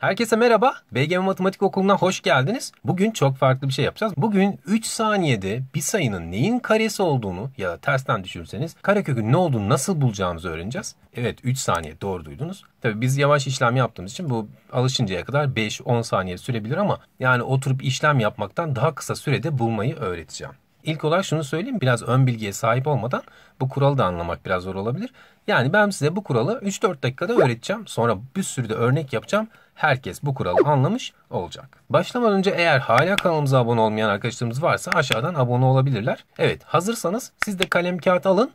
Herkese merhaba. BGM Matematik Okulu'na hoş geldiniz. Bugün çok farklı bir şey yapacağız. Bugün 3 saniyede bir sayının neyin karesi olduğunu ya da tersten düşünürseniz karekökün ne olduğunu nasıl bulacağımızı öğreneceğiz. Evet 3 saniye doğru duydunuz. Tabii biz yavaş işlem yaptığımız için bu alışıncaya kadar 5-10 saniye sürebilir ama yani oturup işlem yapmaktan daha kısa sürede bulmayı öğreteceğim. İlk olarak şunu söyleyeyim biraz ön bilgiye sahip olmadan bu kuralı da anlamak biraz zor olabilir. Yani ben size bu kuralı 3-4 dakikada öğreteceğim. Sonra bir sürü de örnek yapacağım. Herkes bu kuralı anlamış olacak. Başlamadan önce eğer hala kanalımıza abone olmayan arkadaşlarımız varsa aşağıdan abone olabilirler. Evet hazırsanız siz de kalem kağıt alın.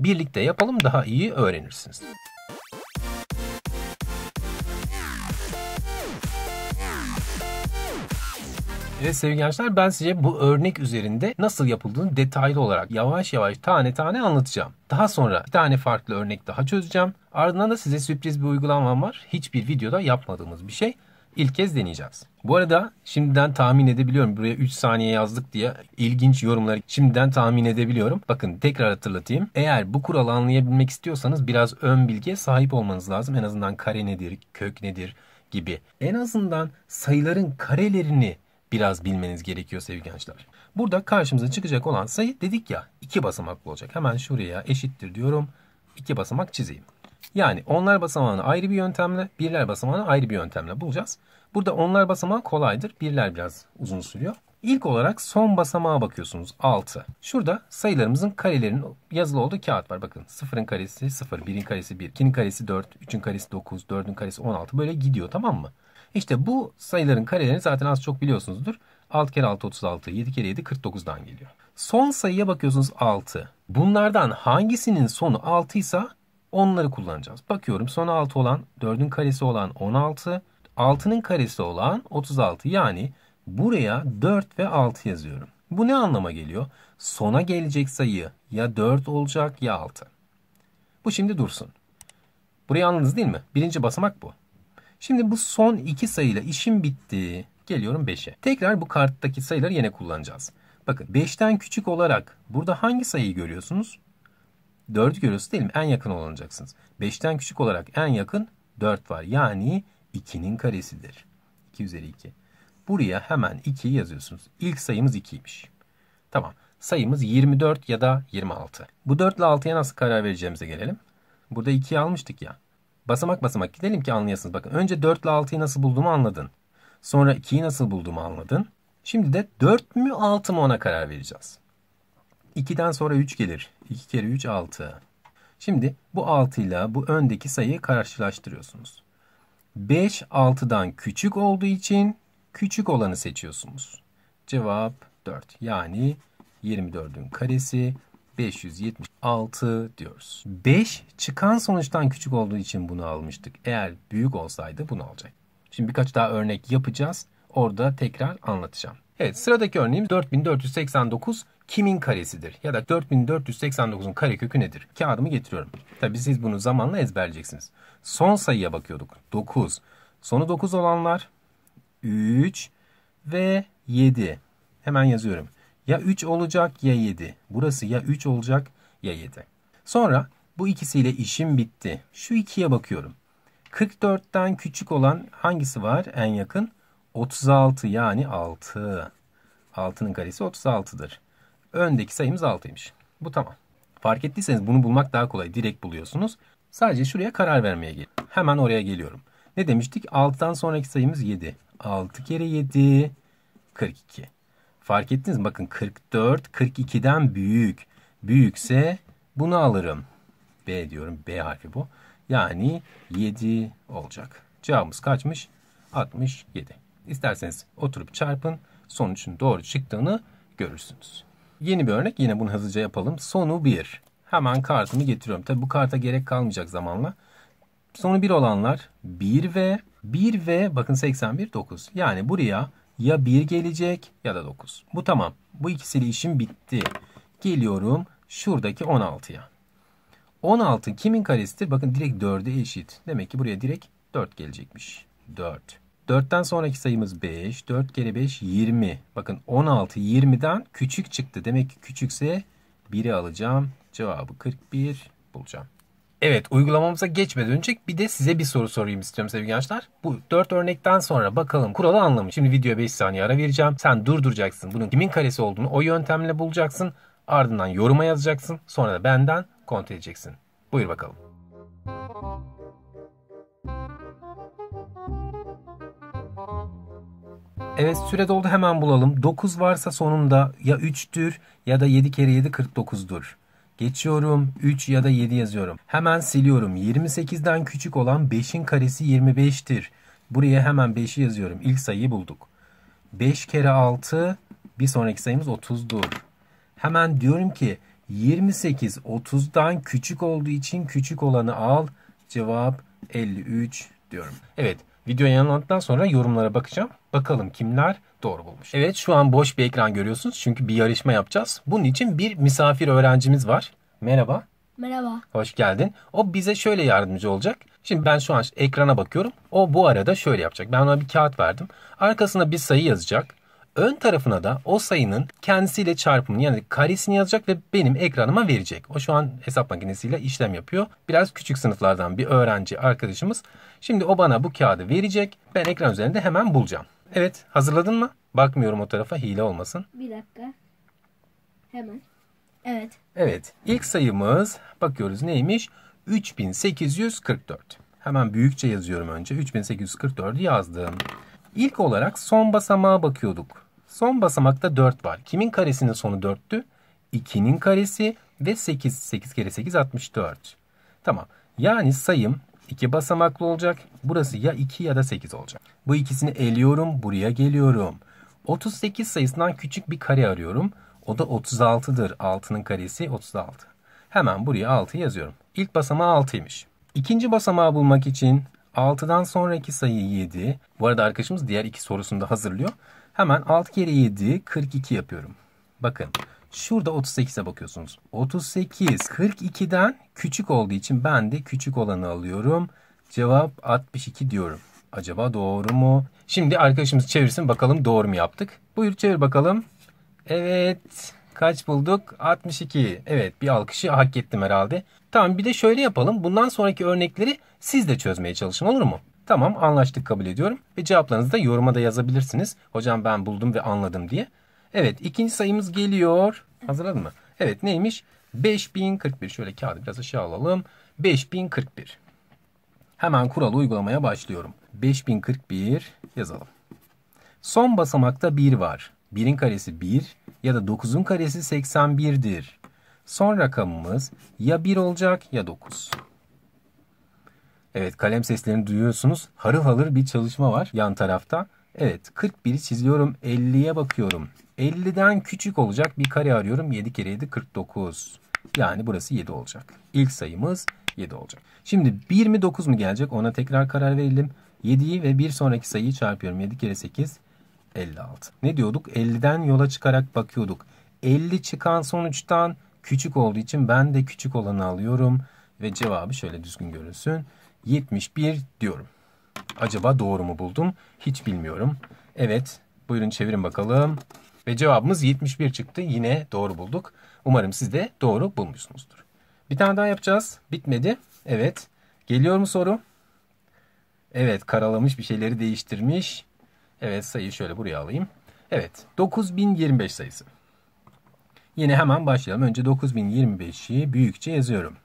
Birlikte yapalım daha iyi öğrenirsiniz. Evet sevgili gençler ben size bu örnek üzerinde nasıl yapıldığını detaylı olarak yavaş yavaş tane tane anlatacağım. Daha sonra bir tane farklı örnek daha çözeceğim. Ardından da size sürpriz bir uygulamam var. Hiçbir videoda yapmadığımız bir şey. İlk kez deneyeceğiz. Bu arada şimdiden tahmin edebiliyorum. Buraya 3 saniye yazdık diye ilginç yorumları şimdiden tahmin edebiliyorum. Bakın tekrar hatırlatayım. Eğer bu kuralı anlayabilmek istiyorsanız biraz ön bilgiye sahip olmanız lazım. En azından kare nedir, kök nedir gibi. En azından sayıların karelerini biraz bilmeniz gerekiyor sevgili gençler. Burada karşımıza çıkacak olan sayı dedik ya iki basamaklı olacak. Hemen şuraya eşittir diyorum. iki basamak çizeyim. Yani onlar basamağını ayrı bir yöntemle, birler basamağını ayrı bir yöntemle bulacağız. Burada onlar basamağı kolaydır. Birler biraz uzun sürüyor. İlk olarak son basamağa bakıyorsunuz 6. Şurada sayılarımızın karelerinin yazılı olduğu kağıt var. Bakın 0'ın karesi 0, 1'in karesi 1, 2'nin karesi 4, 3'ün karesi 9, 4'ün karesi 16 böyle gidiyor tamam mı? İşte bu sayıların karelerini zaten az çok biliyorsunuzdur. 6 kere 6 36, 7 kere 7 49'dan geliyor. Son sayıya bakıyorsunuz 6. Bunlardan hangisinin sonu 6 ise onları kullanacağız. Bakıyorum sonu 6 olan 4'ün karesi olan 16, 6'nın karesi olan 36. Yani buraya 4 ve 6 yazıyorum. Bu ne anlama geliyor? Sona gelecek sayı ya 4 olacak ya 6. Bu şimdi dursun. Burayı anladınız değil mi? Birinci basamak bu. Şimdi bu son iki sayıyla işim bitti. Geliyorum 5'e. Tekrar bu karttaki sayıları yine kullanacağız. Bakın 5'ten küçük olarak burada hangi sayıyı görüyorsunuz? 4'ü görüyorsunuz değil mi? En yakın olacaksınız. 5'ten küçük olarak en yakın 4 var. Yani 2'nin karesidir. 2 üzeri 2. Buraya hemen 2'yi yazıyorsunuz. İlk sayımız 2'ymiş. Tamam. Sayımız 24 ya da 26. Bu 4 ile 6'ya nasıl karar vereceğimize gelelim. Burada 2'yi almıştık ya. Basamak basamak gidelim ki anlayasınız. Bakın önce 4 ile 6'yı nasıl bulduğumu anladın. Sonra 2'yi nasıl bulduğumu anladın. Şimdi de 4 mü 6 mı ona karar vereceğiz. 2'den sonra 3 gelir. 2 kere 3 6. Şimdi bu 6 ile bu öndeki sayıyı karşılaştırıyorsunuz. 5 6'dan küçük olduğu için küçük olanı seçiyorsunuz. Cevap 4. Yani 24'ün karesi 576 diyoruz. 5 çıkan sonuçtan küçük olduğu için bunu almıştık. Eğer büyük olsaydı bunu alacak. Şimdi birkaç daha örnek yapacağız. Orada tekrar anlatacağım. Evet sıradaki örneğimiz 4489 kimin karesidir? Ya da 4489'un karekökü nedir? Kağıdımı getiriyorum. Tabi siz bunu zamanla ezberleyeceksiniz. Son sayıya bakıyorduk. 9. Sonu 9 olanlar 3 ve 7. Hemen yazıyorum. Ya 3 olacak ya 7. Burası ya 3 olacak ya 7. Sonra bu ikisiyle işim bitti. Şu ikiye bakıyorum. 44'ten küçük olan hangisi var en yakın? 36 yani 6. 6'nın karesi 36'dır. Öndeki sayımız 6'ymış. Bu tamam. Fark ettiyseniz bunu bulmak daha kolay. Direkt buluyorsunuz. Sadece şuraya karar vermeye gelin. Hemen oraya geliyorum. Ne demiştik? 6'dan sonraki sayımız 7. 6 kere 7 42. Fark ettiniz mi? Bakın 44 42'den büyük. Büyükse bunu alırım. B diyorum. B harfi bu. Yani 7 olacak. Cevabımız kaçmış? 67. İsterseniz oturup çarpın. Sonuçun doğru çıktığını görürsünüz. Yeni bir örnek. Yine bunu hızlıca yapalım. Sonu 1. Hemen kartımı getiriyorum. Tabi bu karta gerek kalmayacak zamanla. Sonu 1 olanlar 1 ve 1 ve bakın 81 9. Yani buraya ya 1 gelecek ya da 9. Bu tamam. Bu ikisiyle işim bitti. Geliyorum şuradaki 16'ya. 16 kimin karesidir? Bakın direkt 4'e eşit. Demek ki buraya direkt 4 gelecekmiş. 4. 4'ten sonraki sayımız 5. 4 kere 5 20. Bakın 16 20'den küçük çıktı. Demek ki küçükse 1'i alacağım. Cevabı 41 bulacağım. Evet uygulamamıza geçmeden önce bir de size bir soru sorayım istiyorum sevgili gençler. Bu 4 örnekten sonra bakalım kuralı anlamış. Şimdi videoya 5 saniye ara vereceğim. Sen durduracaksın. Bunun kimin karesi olduğunu o yöntemle bulacaksın. Ardından yoruma yazacaksın. Sonra da benden kontrol edeceksin. Buyur bakalım. Evet süre doldu hemen bulalım. 9 varsa sonunda ya 3'tür ya da 7 kere 7 49'dur. Geçiyorum 3 ya da 7 yazıyorum. Hemen siliyorum. 28'den küçük olan 5'in karesi 25'tir. Buraya hemen 5'i yazıyorum. İlk sayıyı bulduk. 5 kere 6 bir sonraki sayımız 30'dur. Hemen diyorum ki 28 30'dan küçük olduğu için küçük olanı al. Cevap 53 diyorum. Evet videoyu yayınlandıktan sonra yorumlara bakacağım. Bakalım kimler doğru bulmuş. Evet şu an boş bir ekran görüyorsunuz. Çünkü bir yarışma yapacağız. Bunun için bir misafir öğrencimiz var. Merhaba. Merhaba. Hoş geldin. O bize şöyle yardımcı olacak. Şimdi ben şu an ekrana bakıyorum. O bu arada şöyle yapacak. Ben ona bir kağıt verdim. Arkasına bir sayı yazacak. Ön tarafına da o sayının kendisiyle çarpımını yani karesini yazacak ve benim ekranıma verecek. O şu an hesap makinesiyle işlem yapıyor. Biraz küçük sınıflardan bir öğrenci arkadaşımız. Şimdi o bana bu kağıdı verecek. Ben ekran üzerinde hemen bulacağım. Evet hazırladın mı? Bakmıyorum o tarafa hile olmasın. Bir dakika. Hemen. Evet. Evet ilk sayımız bakıyoruz neymiş? 3844. Hemen büyükçe yazıyorum önce. 3844'ü yazdım. İlk olarak son basamağa bakıyorduk. Son basamakta 4 var. Kimin karesinin sonu 4'tü? 2'nin karesi ve 8. 8 kere 8 64. Tamam. Yani sayım 2 basamaklı olacak. Burası ya 2 ya da 8 olacak. Bu ikisini eliyorum. Buraya geliyorum. 38 sayısından küçük bir kare arıyorum. O da 36'dır. 6'nın karesi 36. Hemen buraya 6 yazıyorum. İlk basamağı 6'ymış. İkinci basamağı bulmak için 6'dan sonraki sayı 7. Bu arada arkadaşımız diğer iki sorusunu da hazırlıyor. Hemen 6 kere 7 42 yapıyorum. Bakın şurada 38'e bakıyorsunuz. 38 42'den küçük olduğu için ben de küçük olanı alıyorum. Cevap 62 diyorum. Acaba doğru mu? Şimdi arkadaşımız çevirsin bakalım doğru mu yaptık. Buyur çevir bakalım. Evet. Kaç bulduk? 62. Evet bir alkışı hak ettim herhalde. Tamam bir de şöyle yapalım. Bundan sonraki örnekleri siz de çözmeye çalışın olur mu? Tamam anlaştık kabul ediyorum. Ve cevaplarınızı da yoruma da yazabilirsiniz. Hocam ben buldum ve anladım diye. Evet ikinci sayımız geliyor. Hazırladın mı? Evet neymiş? 5041. Şöyle kağıdı biraz aşağı alalım. 5041. Hemen kuralı uygulamaya başlıyorum. 5041 yazalım. Son basamakta 1 var. 1'in karesi 1 ya da 9'un karesi 81'dir. Son rakamımız ya 1 olacak ya 9. Evet kalem seslerini duyuyorsunuz. Harıl harıl bir çalışma var yan tarafta. Evet 41'i çiziyorum 50'ye bakıyorum. 50'den küçük olacak bir kare arıyorum. 7 kere 7 49. Yani burası 7 olacak. İlk sayımız 7 olacak. Şimdi 1 mi 9 mu gelecek ona tekrar karar verelim. 7'yi ve bir sonraki sayıyı çarpıyorum. 7 kere 8 56. Ne diyorduk? 50'den yola çıkarak bakıyorduk. 50 çıkan sonuçtan küçük olduğu için ben de küçük olanı alıyorum. Ve cevabı şöyle düzgün görünsün. 71 diyorum. Acaba doğru mu buldum? Hiç bilmiyorum. Evet. Buyurun çevirin bakalım. Ve cevabımız 71 çıktı. Yine doğru bulduk. Umarım siz de doğru bulmuşsunuzdur. Bir tane daha yapacağız. Bitmedi. Evet. Geliyor mu soru? Evet karalamış bir şeyleri değiştirmiş. Evet sayıyı şöyle buraya alayım. Evet 9025 sayısı. Yine hemen başlayalım. Önce 9025'i büyükçe yazıyorum.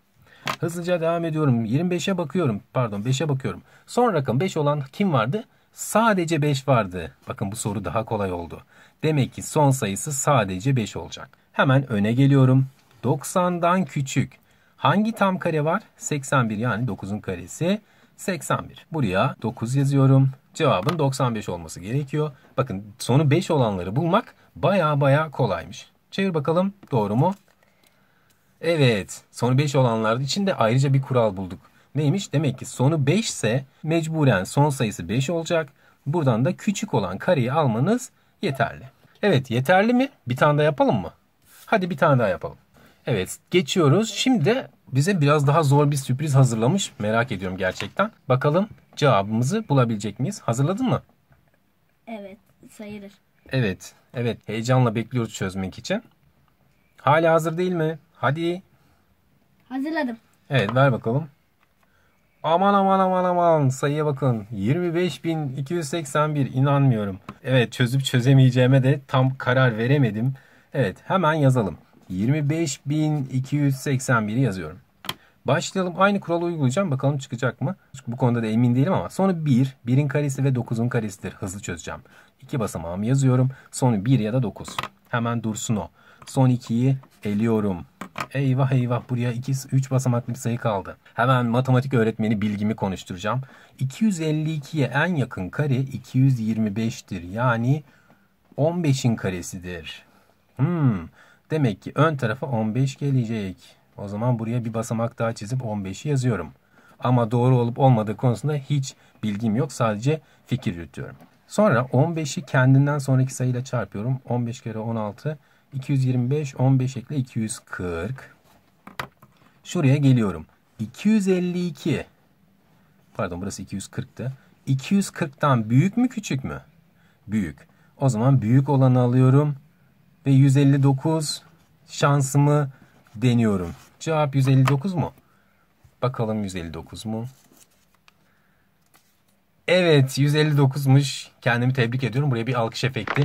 Hızlıca devam ediyorum. 25'e bakıyorum. Pardon 5'e bakıyorum. Son rakam 5 olan kim vardı? Sadece 5 vardı. Bakın bu soru daha kolay oldu. Demek ki son sayısı sadece 5 olacak. Hemen öne geliyorum. 90'dan küçük. Hangi tam kare var? 81 yani 9'un karesi. 81. Buraya 9 yazıyorum. Cevabın 95 olması gerekiyor. Bakın sonu 5 olanları bulmak baya baya kolaymış. Çevir bakalım doğru mu? Evet sonu 5 olanlar için de ayrıca bir kural bulduk. Neymiş? Demek ki sonu 5 ise mecburen son sayısı 5 olacak. Buradan da küçük olan kareyi almanız yeterli. Evet yeterli mi? Bir tane daha yapalım mı? Hadi bir tane daha yapalım. Evet geçiyoruz. Şimdi bize biraz daha zor bir sürpriz hazırlamış. Merak ediyorum gerçekten. Bakalım cevabımızı bulabilecek miyiz? Hazırladın mı? Evet sayılır. Evet. Evet. Heyecanla bekliyoruz çözmek için. Hala hazır değil mi? Hadi. Hazırladım. Evet ver bakalım. Aman aman aman aman sayıya bakın. 25.281 inanmıyorum. Evet çözüp çözemeyeceğime de tam karar veremedim. Evet hemen yazalım. 25.281'i yazıyorum. Başlayalım. Aynı kuralı uygulayacağım. Bakalım çıkacak mı? Bu konuda da emin değilim ama. Sonra 1, 1'in karesi ve 9'un karesidir. Hızlı çözeceğim. 2 basamağımı yazıyorum. Sonu 1 ya da 9. Hemen dursun o. Son 2'yi eliyorum. Eyvah eyvah buraya 2 3 basamaklı bir sayı kaldı. Hemen matematik öğretmeni bilgimi konuşturacağım. 252'ye en yakın kare 225'tir. Yani 15'in karesidir. Hmm. Demek ki ön tarafa 15 gelecek. O zaman buraya bir basamak daha çizip 15'i yazıyorum. Ama doğru olup olmadığı konusunda hiç bilgim yok. Sadece fikir yürütüyorum. Sonra 15'i kendinden sonraki sayıyla çarpıyorum. 15 kere 16 225, 15 ekle 240. Şuraya geliyorum. 252. Pardon burası 240'tı. 240'tan büyük mü küçük mü? Büyük. O zaman büyük olanı alıyorum. Ve 159 şansımı deniyorum. Cevap 159 mu? Bakalım 159 mu? Evet 159'muş. Kendimi tebrik ediyorum. Buraya bir alkış efekti.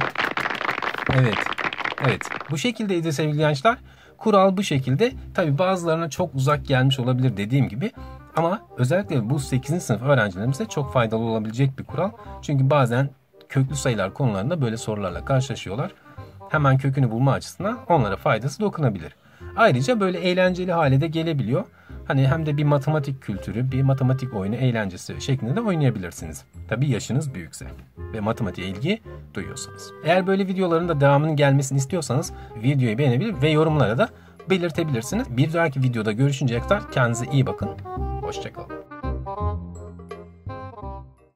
Evet. Evet. Bu şekildeydi sevgili gençler. Kural bu şekilde. Tabi bazılarına çok uzak gelmiş olabilir dediğim gibi. Ama özellikle bu 8. sınıf öğrencilerimize çok faydalı olabilecek bir kural. Çünkü bazen köklü sayılar konularında böyle sorularla karşılaşıyorlar. Hemen kökünü bulma açısından onlara faydası dokunabilir. Ayrıca böyle eğlenceli hale de gelebiliyor. Hani hem de bir matematik kültürü, bir matematik oyunu eğlencesi şeklinde de oynayabilirsiniz. Tabi yaşınız büyükse ve matematiğe ilgi duyuyorsanız. Eğer böyle videoların da devamının gelmesini istiyorsanız videoyu beğenebilir ve yorumlara da belirtebilirsiniz. Bir dahaki videoda görüşünceye kadar kendinize iyi bakın. Hoşçakalın.